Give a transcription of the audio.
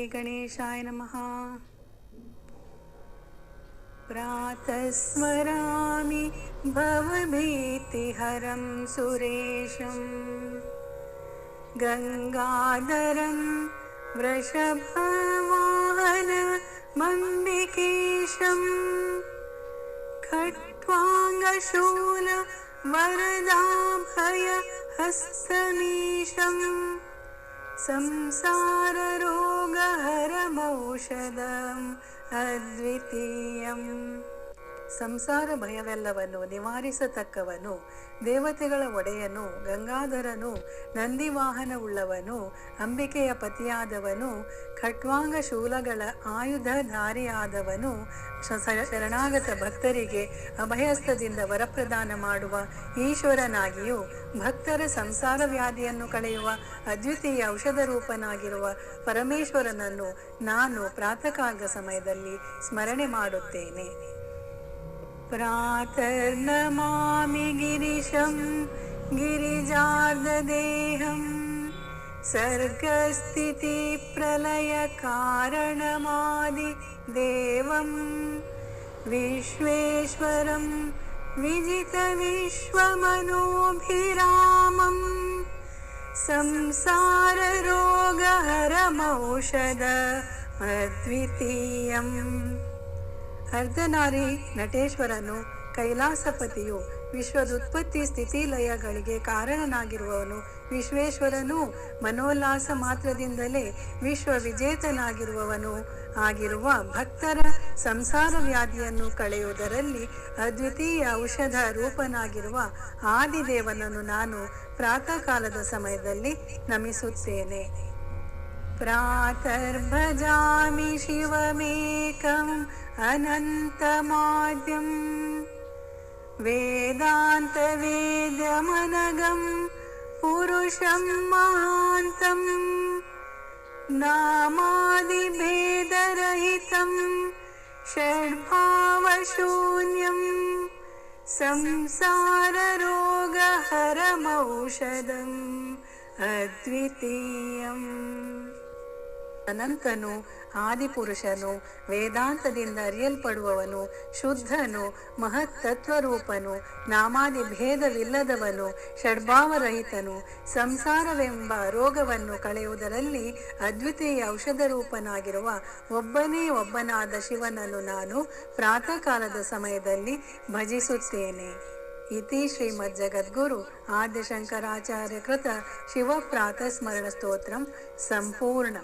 श्रीगणेशाय नमः प्रातः स्मरामि भवभीतिहरं सुरेशम् गङ्गाधरं वृषभवाहनमम्बिकेशम् खट्वाङ्गशूल वरदाभय हस्तमीशम् संसाररोगहरमौषधम् अद्वितीयम्। ಸಂಸಾರ ಭಯವೆಲ್ಲವನ್ನು ನಿವಾರಿಸತಕ್ಕವನು, ದೇವತೆಗಳ ಒಡೆಯನು, ಗಂಗಾಧರನು, ನಂದಿವಾಹನವುಳ್ಳವನು, ಅಂಬಿಕೆಯ ಪತಿಯಾದವನು ಖಟ್ವಾಂಗ ಶೂಲಗಳ ಆಯುಧಧಾರಿಯಾದವನು ಶರಣಾಗತ ಭಕ್ತರಿಗೆ ಅಭಯಸ್ಥದಿಂದ ವರಪ್ರದಾನ ಮಾಡುವ ಈಶ್ವರನಾಗಿಯೂ, ಭಕ್ತರ ಸಂಸಾರ ವ್ಯಾಧಿಯನ್ನು ಕಳೆಯುವ ಅದ್ವಿತೀಯ ಔಷಧ ರೂಪನಾಗಿರುವ ಪರಮೇಶ್ವರನನ್ನು ನಾನು ಪ್ರಾತಕಾಲ ಸಮಯದಲ್ಲಿ ಸ್ಮರಣೆ ಮಾಡುತ್ತೇನೆ. प्रातर्नमामि गिरिशं गिरिजार्ददेहं सर्गस्थितिप्रलयकारणमादिदेवं विश्वेश्वरं विजितविश्वमनोभिरामम् संसाररोगहरमौषध अद्वितीयम् ಅರ್ಧನಾರಿ ನಟೇಶ್ವರನು ಕೈಲಾಸಪತಿಯು ವಿಶ್ವದ ಉತ್ಪತ್ತಿ ಸ್ಥಿತಿ ಲಯಗಳಿಗೆ ಕಾರಣನಾಗಿರುವವನು ವಿಶ್ವೇಶ್ವರನು ಮನೋಲ್ಲಾಸ ಮಾತ್ರದಿಂದಲೇ ವಿಶ್ವ ವಿಜೇತನಾಗಿರುವವನು ಆಗಿರುವ ಭಕ್ತರ ಸಂಸಾರ ವ್ಯಾಧಿಯನ್ನು ಕಳೆಯುವುದರಲ್ಲಿ ಅದ್ವಿತೀಯ ಔಷಧ ರೂಪನಾಗಿರುವ ಆದಿದೇವನನ್ನು ನಾನು ಪ್ರಾತಃ ಕಾಲದ ಸಮಯದಲ್ಲಿ ನಮಿಸುತ್ತೇನೆ. ಪ್ರಾತರ್ಭಜಾಮಿ ಶಿವಮೇಕಂ अनन्तमाद्यम् वेदान्तवेद्यमनगं पुरुषं महान्तम् नामादिभेदरहितं षड्भावशून्यम् संसाररोगहरमौषधम् अद्वितीयम् ಅನಂತನು ಆದಿಪುರುಷನು, ವೇದಾಂತದಿಂದ ಅರಿಯಲ್ಪಡುವವನು, ಶುದ್ಧನು, ಮಹತ್ತತ್ವರೂಪನು, ನಾಮಾದಿ ಭೇದವಿಲ್ಲದವನು, ಷಡ್ಭಾವರಹಿತನು, ಸಂಸಾರವೆಂಬ ರೋಗವನ್ನು ಕಳೆಯುವುದರಲ್ಲಿ ಅದ್ವಿತೀಯ ಔಷಧ ರೂಪನಾಗಿರುವ ಒಬ್ಬನೇ ಒಬ್ಬನಾದ ಶಿವನನ್ನು ನಾನು ಪ್ರಾತಃ ಕಾಲದ ಸಮಯದಲ್ಲಿ ಭಜಿಸುತ್ತೇನೆ. ಇತಿ ಶ್ರೀಮಜ್ಜಗದ್ಗುರು ಆದ್ಯಶಂಕರಾಚಾರ್ಯ ಕೃತ ಶಿವಪ್ರಾತಸ್ಮರಣ ಪ್ರಾತಃ ಸ್ಮರಣ ಸ್ತೋತ್ರಂ ಸಂಪೂರ್ಣ.